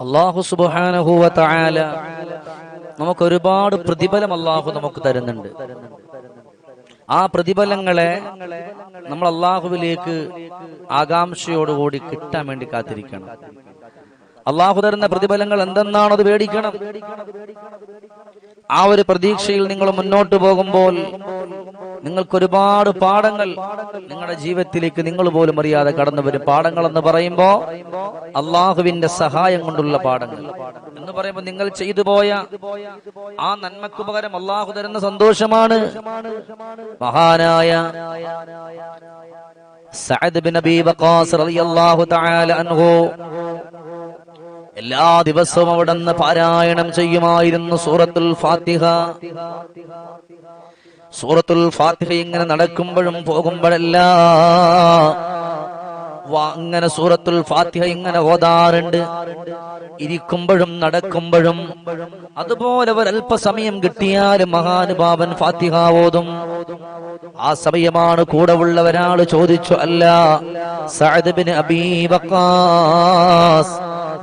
അള്ളാഹു സുബാനഹുവ തായാല നമുക്ക് ഒരുപാട് പ്രതിഫലം അള്ളാഹു നമുക്ക് തരുന്നുണ്ട്. ആ പ്രതിഫലങ്ങളെ നമ്മൾ അള്ളാഹുവിലേക്ക് ആകാംക്ഷയോടുകൂടി കിട്ടാൻ വേണ്ടി കാത്തിരിക്കണം. അള്ളാഹു തരുന്ന പ്രതിഫലങ്ങൾ എന്തെന്നാണത് പേടിക്കണം. ആ ഒരു പ്രതീക്ഷയിൽ നിങ്ങൾ മുന്നോട്ട് പോകുമ്പോൾ നിങ്ങൾക്ക് ഒരുപാട് പാഠങ്ങൾ നിങ്ങളുടെ ജീവിതത്തിലേക്ക് നിങ്ങൾ പോലും അറിയാതെ കടന്നു വരും. പാഠങ്ങൾ എന്ന് പറയുമ്പോ അള്ളാഹുവിന്റെ സഹായം കൊണ്ടുള്ള പാഠങ്ങൾ. എന്ന് പറയുമ്പോൾ നിങ്ങൾ ചെയ്തു പോയ ആ നന്മക്ക് പകരം അള്ളാഹു തരുന്ന സന്തോഷമാണ്. മഹാനായ സഅദ് ബിൻ അബീ വഖാസ് റളിയല്ലാഹു തആല അൻഹു എല്ലാ ദിവസവും അവിടെ നിന്ന് പാരായണം ചെയ്യുമായിരുന്നു സൂറത്തുൽ ഫാത്തിഹ. സൂറത്തുൽ ഫാത്തിഹ ഇങ്ങനെ നടക്കുമ്പോഴും പോകുമ്പോഴല്ല അങ്ങനെ സൂറത്തുൽ ഫാത്തിഹ ഇങ്ങനെ ഓതാറുണ്ട്. ഇരിക്കുമ്പോഴും നടക്കുമ്പോഴും അതുപോലെ ഒരല്പസമയം കിട്ടിയാലും മഹാനുഭാവൻ ഫാത്തിഹ ഓതും. ആ സമയമാണ് കൂടെ ഉള്ള ഒരാൾ ചോദിച്ചു അല്ല സഅദ് ബിൻ അബീ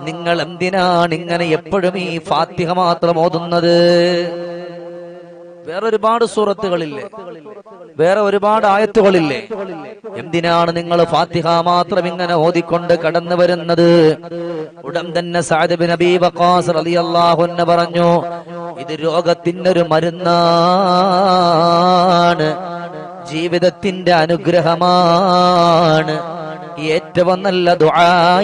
നിങ്ങൾ എന്തിനാണ് ഇങ്ങനെ എപ്പോഴും ഈ ഫാത്തിഹ മാത്രം ഓതുന്നത്? വേറെ ഒരുപാട് സൂറത്തുകളില്ലേ? വേറെ ഒരുപാട് ആയത്തുകളില്ലേ? എന്തിനാണ് നിങ്ങൾ ഫാത്തിഹ മാത്രം ഇങ്ങനെ ഓതിക്കൊണ്ട് കടന്നു വരുന്നത്? ഉടൻ തന്നെ സഅദ് നബി വക്കാസ് വഖാസ് റളിയല്ലാഹു അൻഹു പറഞ്ഞു ഇത് രോഗത്തിന്റെ ഒരു മരുന്നാണ് ജീവിതത്തിന്റെ അനുഗ്രഹമാണ്. ഏറ്റവും നല്ല ദുആയാൻ.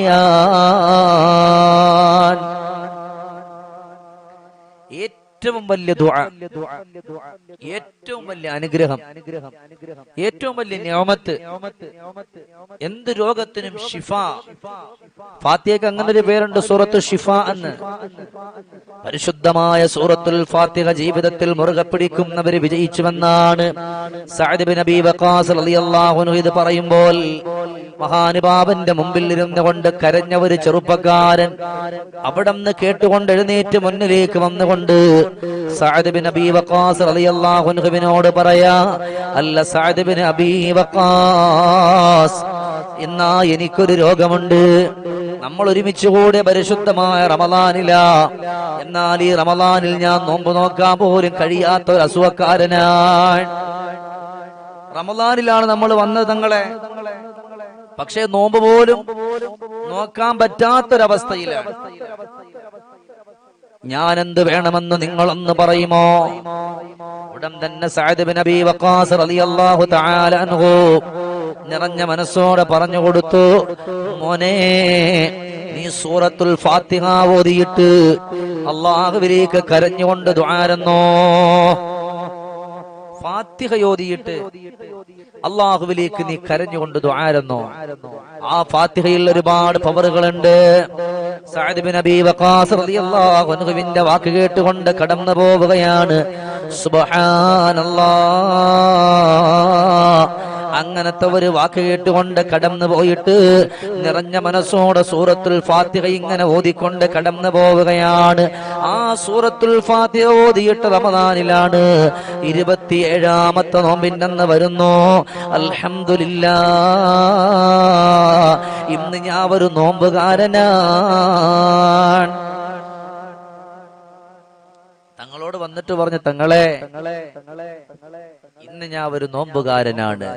ഏറ്റവും വലിയ ദുആ. ഏറ്റവും വലിയ അനുഗ്രഹം. ഏറ്റവും വലിയ നിയമത്ത്. എന്ത് രോഗത്തിനും ഷിഫ ഫാത്തിഹക്ക് അങ്ങനെ ഒരു പേരുണ്ട് സൂറത്ത് ഷിഫ എന്ന്. പരിശുദ്ധമായ സൂറത്തുൽ ഫാത്തിഹ ജീവിതത്തിൽ മുറുകെ പിടിക്കുന്നവര് വിജയിച്ചുവെന്നാണ് സഅദ് ബിൻ അബീ വഖാസ് റളിയല്ലാഹു അൻഹു ഇത് പറയുമ്പോൾ മഹാനുഭാവന്റെ മുമ്പിൽ ഇരുന്നു കൊണ്ട് കരഞ്ഞ ഒരു ചെറുപ്പക്കാരൻ അവിടെ നിന്ന് കേട്ടുകൊണ്ട് എഴുന്നേറ്റ് മുന്നിലേക്ക് വന്നുകൊണ്ട് സഅദ് ബിൻ അബീ വക്കാസ് റളിയല്ലാഹു അൻഹുവിനോട് പറയാ അല്ല സഅദ് ബിൻ അബീ വഖാസ് എന്നാ എനിക്കൊരു രോഗമുണ്ട്. നമ്മൾ ഒരുമിച്ച് കൂടെ പരിശുദ്ധമായ റമദാനില. എന്നാൽ ഈ റമദാനിൽ ഞാൻ നോമ്പ് നോക്കാൻ പോലും കഴിയാത്ത ഒരു അസുഖക്കാരനാണ്. റമദാനിലാണ് നമ്മൾ വന്നത് തങ്ങളെ. പക്ഷേ നോമ്പ് പോലും നോക്കാൻ പറ്റാത്തൊരവസ്ഥയിലാണ്. ഞാൻ എന്ത് വേണമെന്ന് നിങ്ങളൊന്ന് പറയുമോ? ഉടൻ തന്നെ വഖാസ് റളിയല്ലാഹു തആല നിറഞ്ഞ മനസ്സോടെ പറഞ്ഞു കൊടുത്തു മോനെ നീ സൂറത്തുൽ ഫാത്തിഹ ഓതിയിട്ട് അള്ളാഹുവിലേക്ക് കരഞ്ഞുകൊണ്ട് ദ്വാരന്നോ ഫാത്തിഹ ഓതിയിട്ട് അള്ളാഹുവിലേക്ക് നീ കരഞ്ഞുകൊണ്ട് ദ്വാരന്നോ ആ ഫാത്തിഹയിൽ ഒരുപാട് പവറുകളുണ്ട്. സഅദ് ബിൻ അബീ റളിയല്ലാഹു വാക്ക് കേട്ടുകൊണ്ട് കടന്നു പോവുകയാണ് സുബ്ഹാനല്ലാഹ് അങ്ങനത്തെ ഒരു വാക്ക് കേട്ടുകൊണ്ട് കടന്നു പോയിട്ട് നിറഞ്ഞ മനസ്സോടെ സൂറത്തുൽ ഫാത്തിഹ ഇങ്ങനെ ഓതിക്കൊണ്ട് കടന്നു പോവുകയാണ്. ആ സൂറത്തുൽ ഫാത്തിഹ ഓതിയിട്ട് റമദാനിലാണ് ഇരുപത്തിയേഴാമത്തെ നോമ്പിനെന്ന് വരുന്നു. അൽഹംദുലില്ലാ. ഇന്ന് ഞാൻ ഒരു നോമ്പുകാരനാണ്. വന്നിട്ട് പറഞ്ഞു തങ്ങളെ ഇന്ന് ഞാൻ ഒരു നോമ്പുകാരനാണ്.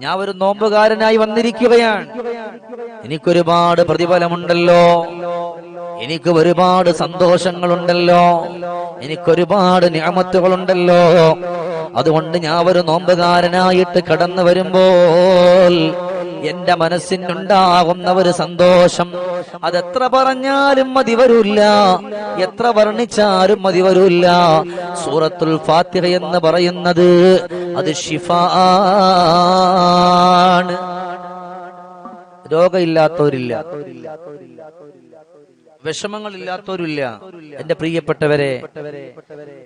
ഞാൻ ഒരു നോമ്പുകാരനായി വന്നിരിക്കുകയാണ്. എനിക്കൊരുപാട് പ്രതിഫലമുണ്ടല്ലോ. എനിക്ക് ഒരുപാട് സന്തോഷങ്ങളുണ്ടല്ലോ. എനിക്കൊരുപാട് ഞാമത്തുകളുണ്ടല്ലോ. അതുകൊണ്ട് ഞാൻ ഒരു നോമ്പുകാരനായിട്ട് കടന്നു വരുമ്പോൾ എന്റെ മനസ്സിനുണ്ടാകുന്ന ഒരു സന്തോഷം. അതെത്ര പറഞ്ഞാലും മതി വരൂല്ല. എത്ര വർണിച്ചാലും മതി വരൂല്ല. സൂറത്തുൽ ഫാത്തിഹ എന്ന് പറയുന്നത് അത് ഷിഫ ആണ് രോഗമില്ലാത്തവരില്ല. വിഷമങ്ങളില്ലാത്തവരില്ല. എന്റെ പ്രിയപ്പെട്ടവരെ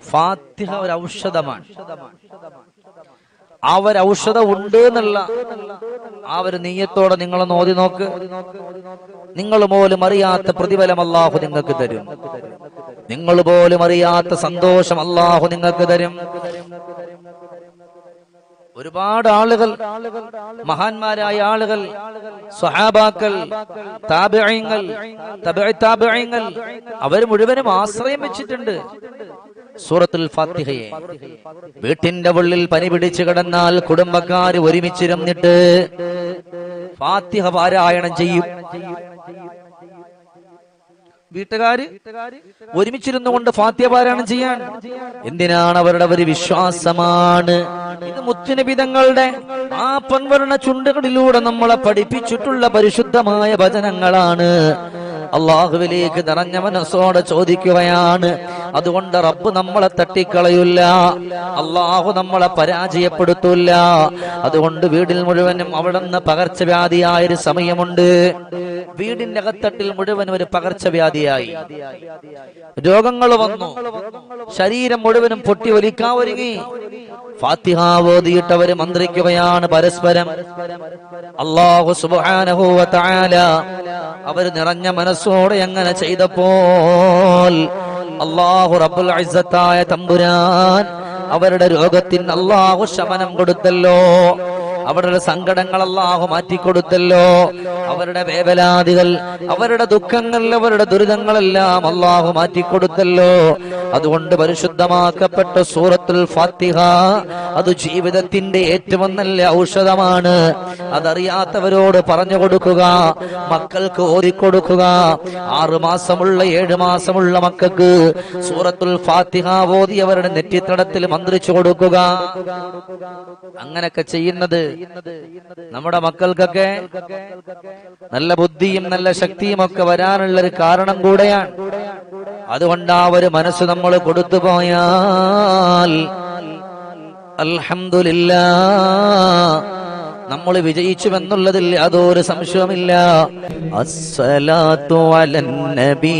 ഫാത്തിഹ ഒരു ഔഷധമാണ്. ആ ഔഷധ ഉണ്ട് എന്നുള്ള ആ ഒരു നീയത്തോടെ നിങ്ങളൊന്ന് ഓതി നോക്ക്. നിങ്ങൾ പോലും അറിയാത്ത പ്രതിഫലം അള്ളാഹു നിങ്ങൾക്ക് തരും. നിങ്ങൾ പോലും അറിയാത്ത സന്തോഷം അള്ളാഹു നിങ്ങൾക്ക് തരും. ഒരുപാട് ആളുകൾ മഹാന്മാരായ ആളുകൾ സ്വഹാബാക്കൾ താബിഅയങ്ങൾ അവർ മുഴുവനും ആശ്രയം വെച്ചിട്ടുണ്ട്. സൂറത്തുൽ ഫാത്തിഹയെ. വീട്ടിന്റെ ഉള്ളിൽ പനി പിടിച്ചു കിടന്നാൽ കുടുംബക്കാർ ഒരുമിച്ചിരുന്നിട്ട് ഫാത്തിഹ പാരായണം ചെയ്യും. വീട്ടുകാര് ഒരുമിച്ചിരുന്നു കൊണ്ട് പാരായണം ചെയ്യാൻ. എന്തിനാണ് അവരുടെ ഒരു വിശ്വാസമാണ്? ഇത് മുത്തുനബിതങ്ങളുടെ ആ പൊൻവർണ ചുണ്ടുകളിലൂടെ നമ്മളെ പഠിപ്പിച്ചിട്ടുള്ള പരിശുദ്ധമായ ഭജനങ്ങളാണ്. അള്ളാഹുവിലേക്ക് നിറഞ്ഞ മനസ്സോടെ ചോദിക്കുകയാണ്. അതുകൊണ്ട് റബ്ബ് നമ്മളെ തട്ടിക്കളയില്ല അള്ളാഹു നമ്മളെ പരാജയപ്പെടുത്തൂല്ല അതുകൊണ്ട് വീടിൽ മുഴുവനും അവിടെ നിന്ന് പകർച്ചവ്യാധിയായൊരു സമയമുണ്ട്. വീടിന്റെ അകത്തട്ടിൽ മുഴുവനും ഒരു പകർച്ചവ്യാധിയായി. രോഗങ്ങൾ വന്നു. ശരീരം മുഴുവനും പൊട്ടി ഒലിക്കാൻ ഒരുങ്ങി ഫാത്തിഹാവോദിയിട്ടവര് മന്ത്രിക്കുകയാണ് പരസ്പരം. അള്ളാഹു സുബ്ഹാനഹു അവർ നിറഞ്ഞ മനസ്സോടെ അങ്ങനെ ചെയ്തപ്പോൾ അള്ളാഹു റബ്ബുൽ തമ്പുരാൻ അവരുടെ രോഗത്തിന് അള്ളാഹു ശമനം കൊടുത്തല്ലോ. അവരുടെ സങ്കടങ്ങൾ അള്ളാഹു മാറ്റിക്കൊടുത്തല്ലോ. അവരുടെ വേവലാതികൾ അവരുടെ ദുഃഖങ്ങൾ അവരുടെ ദുരിതങ്ങളെല്ലാം അള്ളാഹു മാറ്റിക്കൊടുത്തല്ലോ. അതുകൊണ്ട് പരിശുദ്ധമാക്കപ്പെട്ട സൂറത്തുൽ ഫാത്തിഹ അത് ജീവിതത്തിന്റെ ഏറ്റവും നല്ല ഔഷധമാണ്. അതറിയാത്തവരോട് പറഞ്ഞു കൊടുക്കുക മക്കൾക്ക് ഓതിക്കൊടുക്കുക ആറു മാസമുള്ള ഏഴു മാസമുള്ള മക്കൾക്ക് സൂറത്തുൽ ഫാത്തിഹ ഓതി അവരുടെ നെറ്റിത്തടത്തിൽ മന്ത്രിച്ചു കൊടുക്കുക. അങ്ങനൊക്കെ ചെയ്യുന്നത് നമ്മുടെ മക്കൾക്കൊക്കെ നല്ല ബുദ്ധിയും നല്ല ശക്തിയും ഒക്കെ വരാനുള്ള ഒരു കാരണം കൂടെയാണ്. അതുകൊണ്ട് ആ ഒരു മനസ്സ് നമ്മൾ കൊടുത്തു പോയാൽ അൽഹംദുലില്ലാ നമ്മൾ വിജയിച്ചുവെന്നുള്ളതിൽ യാതൊരു സംശയമില്ല അസ്സലാത്തു അലൻ നബി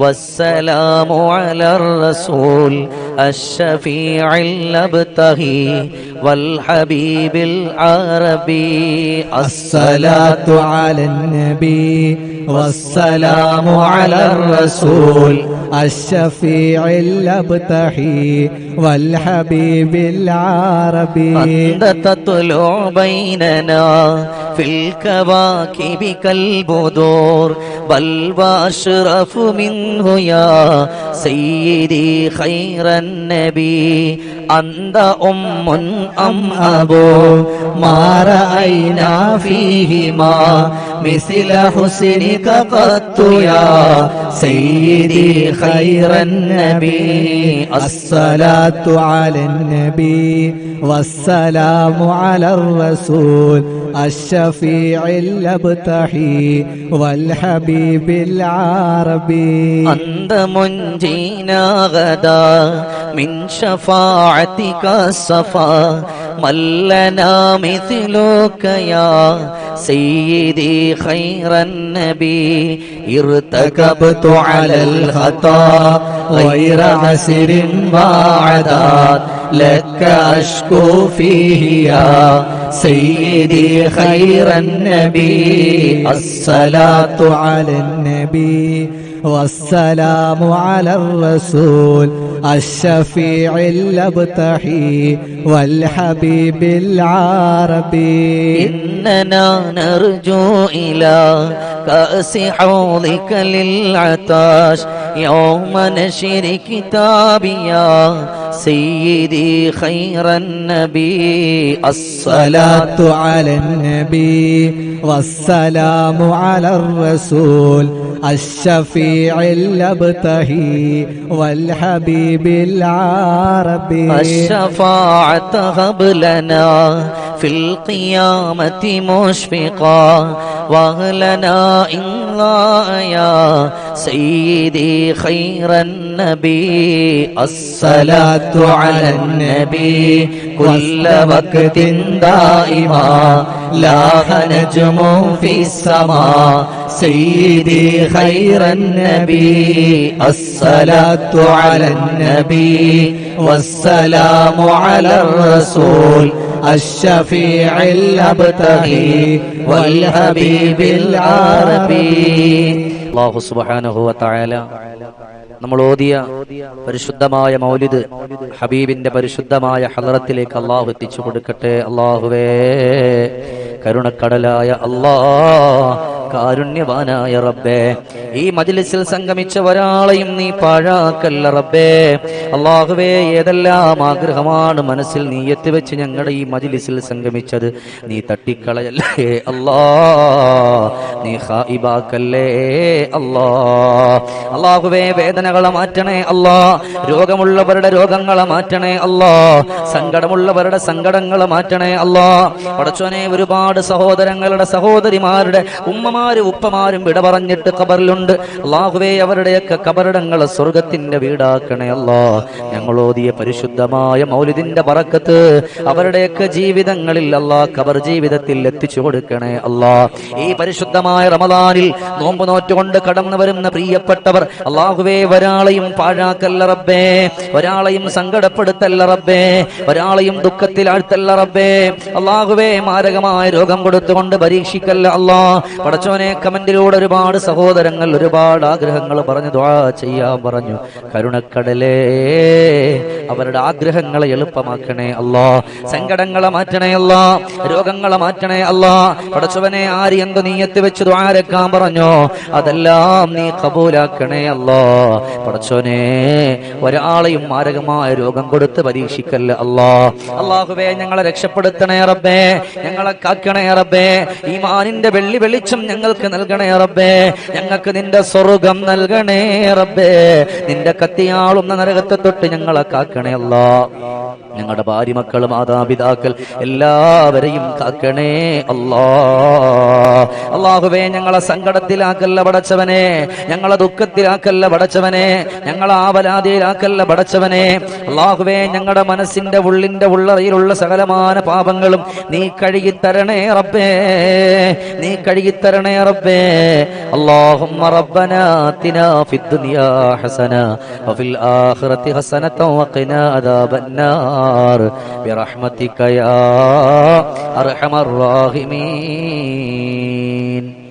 والسلام على الرسول الشفيع اللبتهي والحبيب العربي. الصلاة على النبي والسلام على الرسول الشفيع اللبتهي والحبيب العربي. أنت تطلع بيننا في الكواكب كالبدور بل وأشرف منه يا سيدي خير النبي أنت أم أم أبو ما رأينا فيهما مثل حسنك قط يا سيدي خير النبي. الصلاة على النبي والسلام على الرسول الشفيع الأبتحي والحبيب العربي. أنت منجينا غدا من شفاعتك الصفا. من لنا مثلك يا سيدي خير النبي ارتكبت على الخطا غير عسر وعداد لك أشكو فيه يا سيدي خير النبي الصلاة على النبي والسلام على الرسول الشفيع الأبتحي والحبيب العربي. إننا نرجو إلى كأس حوضك للعطاش. يوم نشر كتابي يا سيدي خير النبي. الصلاة على النبي والسلام على الرسول. الشفيع الأبتهي والحبيب العربي. الشفاعة هب لنا في القيامة مشفقا وأهلنا إلا يا سيدي خير النبي الصلاة على النبي كل وقت دائما. لاح نجم في السماء. سيدي خير النبي الصلاة على النبي والسلام على الرسول. الشفيع الأبتغي والحبيب العربي അള്ളാഹു സുബ്ഹാനഹു വ തആല നമ്മൾ ഓതിയ പരിശുദ്ധമായ മൗലിദ് ഹബീബിന്റെ പരിശുദ്ധമായ ഹലറത്തിലേക്ക് അള്ളാഹു എത്തിച്ചു കൊടുക്കട്ടെ അള്ളാഹുവേ കരുണക്കടലായ അല്ലാ കാരുണ്യവാനായ റബ്ബേ. ഈ മജ്ലിസിൽ സംഗമിച്ച ഒരാളെയും നീ പാഴാക്കല്ല റബ്ബേ. അള്ളാഹുവേ ഏതെല്ലാം ആഗ്രഹമാണ് മനസ്സിൽ നീ എത്തിവെച്ച് ഞങ്ങളുടെ ഈ മജ്ലിസിൽ സംഗമിച്ചത്? നീ തട്ടിക്കളയല്ലേ? അല്ലാ നീ ഹായിബാക്കല്ലേ? അല്ലാ അള്ളാഹുവേ വേദനകളെ മാറ്റണേ അല്ലാ രോഗമുള്ളവരുടെ രോഗങ്ങളെ മാറ്റണേ അല്ലാ സങ്കടമുള്ളവരുടെ സങ്കടങ്ങളെ മാറ്റണേ അല്ലാ. പടച്ചോനെ ഒരുപാട് സഹോദരങ്ങളുടെ സഹോദരിമാരുടെ ഉമ്മമാരും ഉപ്പമാരും വിട പറഞ്ഞിട്ട് കബറിലുണ്ട് അള്ളാഹുവേ അവരുടെയൊക്കെ കബറിടങ്ങൾ സ്വർഗത്തിന്റെ വീടാക്കണേ അല്ലാ. ഞങ്ങളോതിയ പരിശുദ്ധമായ മൗലിദിന്റെ പറക്കത്ത് അവരുടെയൊക്കെ ജീവിതങ്ങളിൽ അല്ലാ കബർ ജീവിതത്തിൽ എത്തിച്ചു കൊടുക്കണേ അല്ലാ. ഈ പരിശുദ്ധമായ റമദാനിൽ നോമ്പ് നോറ്റുകൊണ്ട് കടന്നു വരുന്ന പ്രിയപ്പെട്ടവർ അള്ളാഹുവേ ഒരാളെയും പാഴാക്കല്ല റബ്ബേ. ഒരാളെയും സങ്കടപ്പെടുത്തല്ല റബ്ബേ. ഒരാളെയും ദുഃഖത്തിൽ ആഴ്ത്തല്ല റബ്ബേ. അള്ളാഹുവേ മാരകമായ രോഗം കൊടുത്തുകൊണ്ട് പരീക്ഷിക്കല്ല അല്ലാ. പടച്ചോനെ കമന്റിലൂടെ ഒരുപാട് സഹോദരങ്ങൾ ഒരുപാട് ആഗ്രഹങ്ങൾ പറഞ്ഞു ദ്വാ ചെയ്യാൻ പറഞ്ഞു. കരുണക്കടലേ. അവരുടെ ആഗ്രഹങ്ങളെ എളുപ്പമാക്കണേ അല്ലാ. സങ്കടങ്ങളെ മാറ്റണേ അല്ലാ. രോഗങ്ങളെ മാറ്റണേ അല്ലാ. പടച്ചവനെ ആര് എന്ത് നീയത്ത് വെച്ച് ദ്വാരക്കാൻ പറഞ്ഞോ? അതെല്ലാം നീ കബൂലാക്കണേ അല്ലാ. പടച്ചോനെ ഒരാളെയും മാരകമായ രോഗം കൊടുത്ത് പരീക്ഷിക്കല്ല അല്ലാ. അള്ളാഹുവേ ഞങ്ങളെ രക്ഷപ്പെടുത്തണേ റബ്ബേ. ഞങ്ങളെ കാക്കണേ റബ്ബേ. ഈ മാനിന്റെ വെള്ളി വെളിച്ചം ഞങ്ങൾക്ക് നൽകണേ റബ്ബേ. ഞങ്ങൾക്ക് നിന്റെ സ്വർഗം നൽകണേ റബ്ബേ. നിന്റെ കത്തിയാളുന്ന നരകത്തെ തൊട്ട് ഞങ്ങളെ കാക്കണേ അല്ലാ ഞങ്ങളുടെ ഭാര്യ മക്കൾ മാതാപിതാക്കൾ എല്ലാവരെയും കാക്കണേ അല്ലാ അള്ളാഹുവേ ഞങ്ങളെ സങ്കടത്തിലാക്കല്ല പടച്ചവനെ ഞങ്ങളെ ദുഃഖത്തിലാക്കല്ല പടച്ചവനെ ഞങ്ങളെ ആവലാതിയിലാക്കല്ല പടച്ചവനെ അള്ളാഹുവേ ഞങ്ങളുടെ മനസ്സിന്റെ ഉള്ളിന്റെ ഉള്ളറയിലുള്ള സകലമാന പാപങ്ങളും നീ കഴുകിത്തരണേ റബ്ബേ നീ കഴുകിത്തരണേ റബ്ബേ اللهم ربنا آتنا في الدنيا حسنة وفي الآخرة حسنة وقنا عذاب النار برحمتك يا أرحم الراحمين.